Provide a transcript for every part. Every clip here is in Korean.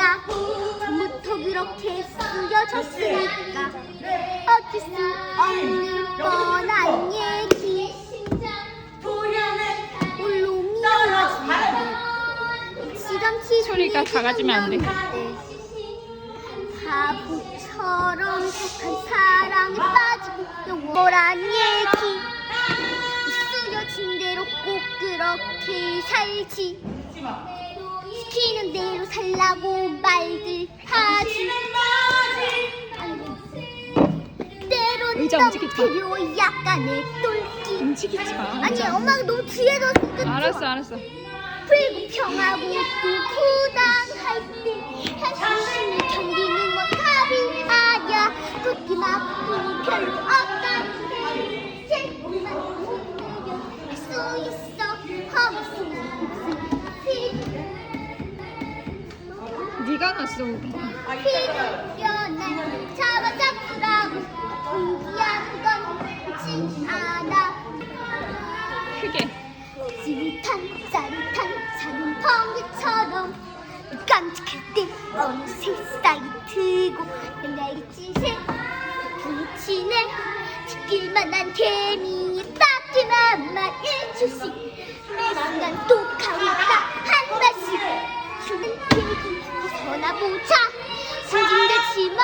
내가 처음부터 그렇게 쓰여졌으니까 어쩔 수 없는 뻔한 얘기 홀로 미워지고 시감치 소리가 작아지면 안 돼. 바보처럼 착한 사랑에 빠지고 영원한 얘기. 쓰여진 대로 꼭 그렇게 살지 시키는 대로 살라고 말들 하지 때론 의자 너무 움직이지 마. 필요 약간의 똘끼 움직이지 마. 아니 엄마가 너무 뒤에서 알았어, 알았어. 불공평하고 불부당할 때 현실을 견디는 건 답이 아니야 굳기 나쁘니 별로 없 네가 났어. 필요난 잡아잡으라고 포기하는 건 좋지 않아 크게. 찌릿한 짜릿한 작은 번개처럼 깜찍할 때 어느 새 싹이 트고 날개짓에 부딪히네 지킬만한 개미 따뜻한 말 1초씩 매 순간 또 가오다 한 발씩 주는 얘기 떠나보자 승진대 치마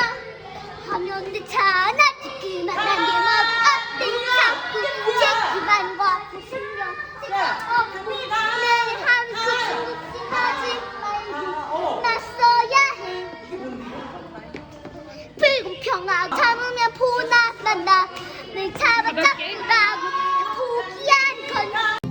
하면 되잖아 지키만 한게 멋없대 자꾸 제기만 과부 신경 쓸데없고 내 한숨 하지 말고 났어야 해. 불공평하고 참으면 보나 만나. 늘 잡아잡으라고 포기한 건.